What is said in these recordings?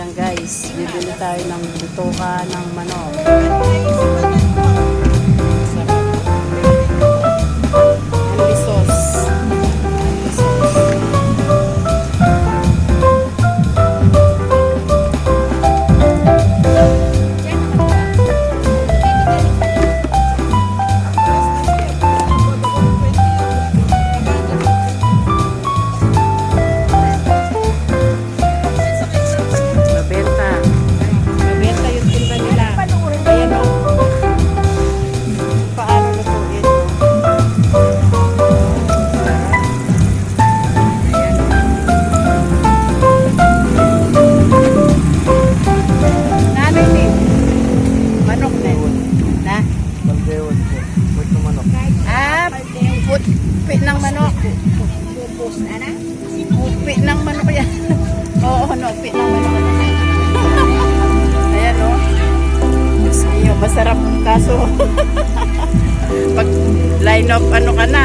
Ayan guys, bibili tayo ng bituka ng manok. Puti ng manok. Pupi ng manok yan. Oo, no, pupi ng manok. Ayan, o. Diyos masarap. Kaso, pag line up, ano ka na,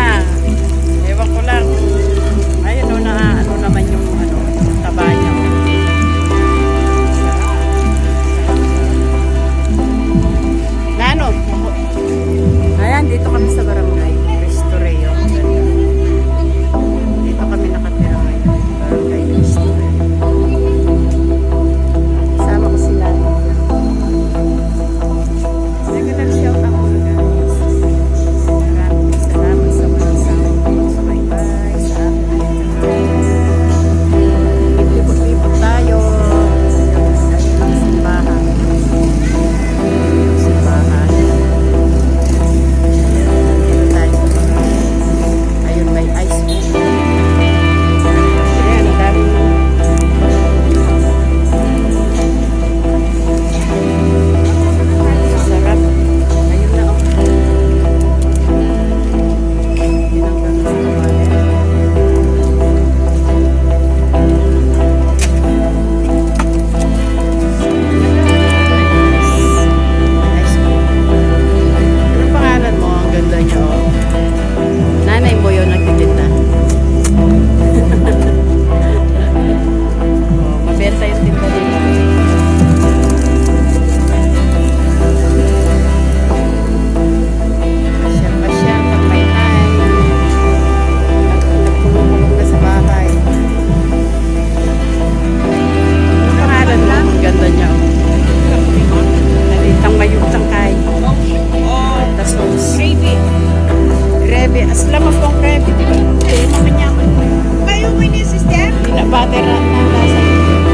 aslam mo pong grebe, di ba? Eh, mamanyaman mo yun. Kayo mo ni sister? Na lasa.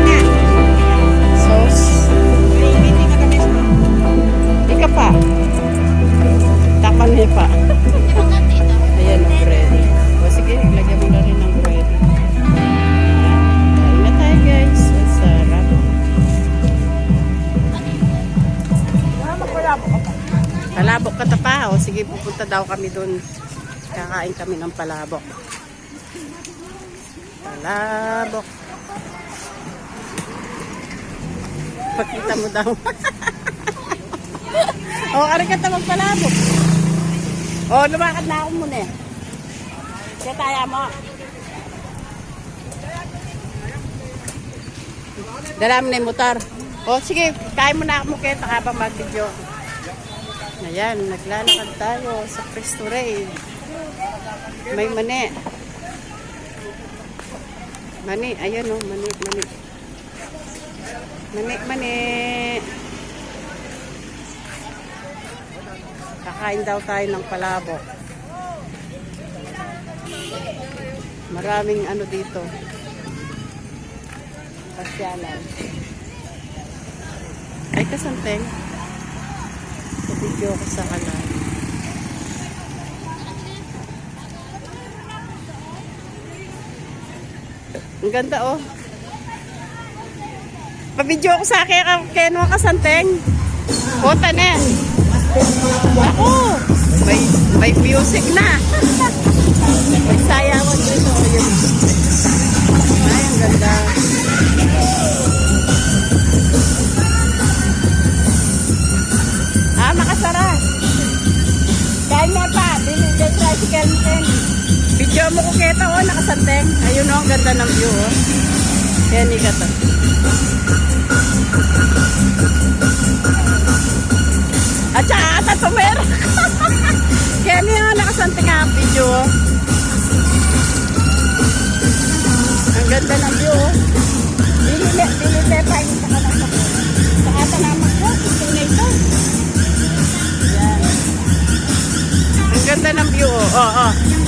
Na. Sauce. Gravy, hindi ka kami sa Di ka pa. Tapan niya pa. Ayan ang bread. O sige, lagyan mo na rin ng bread. Kain na tayo guys. Ang sarap. Palabok ka ta pa. O sige, pupunta daw kami doon. Kakain kami ng palabok. Palabok. Pakita mo daw. oh, ari ka ta magpalabok. Oh, lumakad na ako muna eh. Kaya taya mo. Dala mo na yung motor. Oh, sige, kain mo na ako mukha habang mag-video. Ayan, naglalakad tayo sa Cristo Rey. May mani. Mani, ayan oh, mani, mani. Mani, mani. Kakain daw tayo ng palabok. Maraming ano dito. Pasyalan. Ay, kasanteng. Sa video ko sa kalan. Ang ganda oh. Pabidyo ako sa akin kay Kenwa Kasanteng. Kota na yan. Ako! May, may music na. may sayawan dito. Yun. Ay, ang ganda. Ah, makasara. Kain mo pa. Binigay tricycle mo din. Video mo ko kita oh, nakasanteng. Ayun oh, ganda ng view oh. Yan, ni Kata. At saka ata tumera. Kaya niya nga nakasanting nga ang video. oh. Ang ganda ng view. oh. Dili, dili, tepa, hindi ka lang sa Sa naman ko, ito na ito. Yan. Ganda ng view. Oh, oh. oh.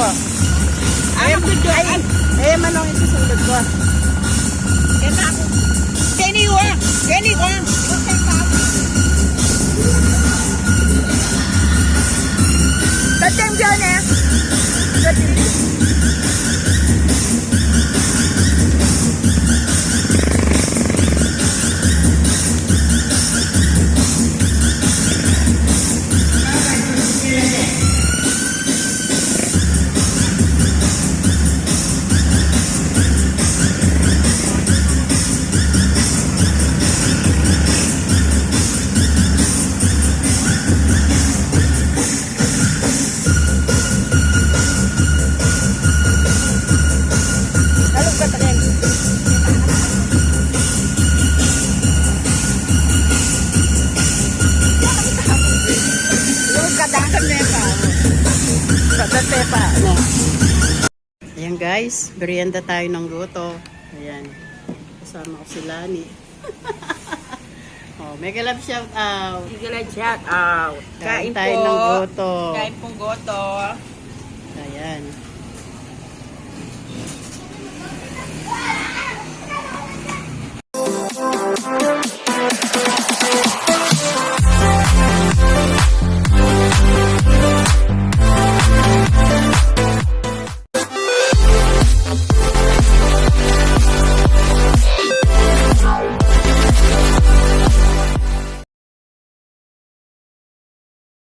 Na yung oh. Ay, ay, ay, manong isusunod ko. Kaya ako. Kenny wa. Kenny wa. Guys, merienda tayo ng luto. Ayan. Kasama ko si Lani. oh, mega love shout out. Sige shout out. Kain Kain tayo po. ng goto. Kain po goto. Ayan.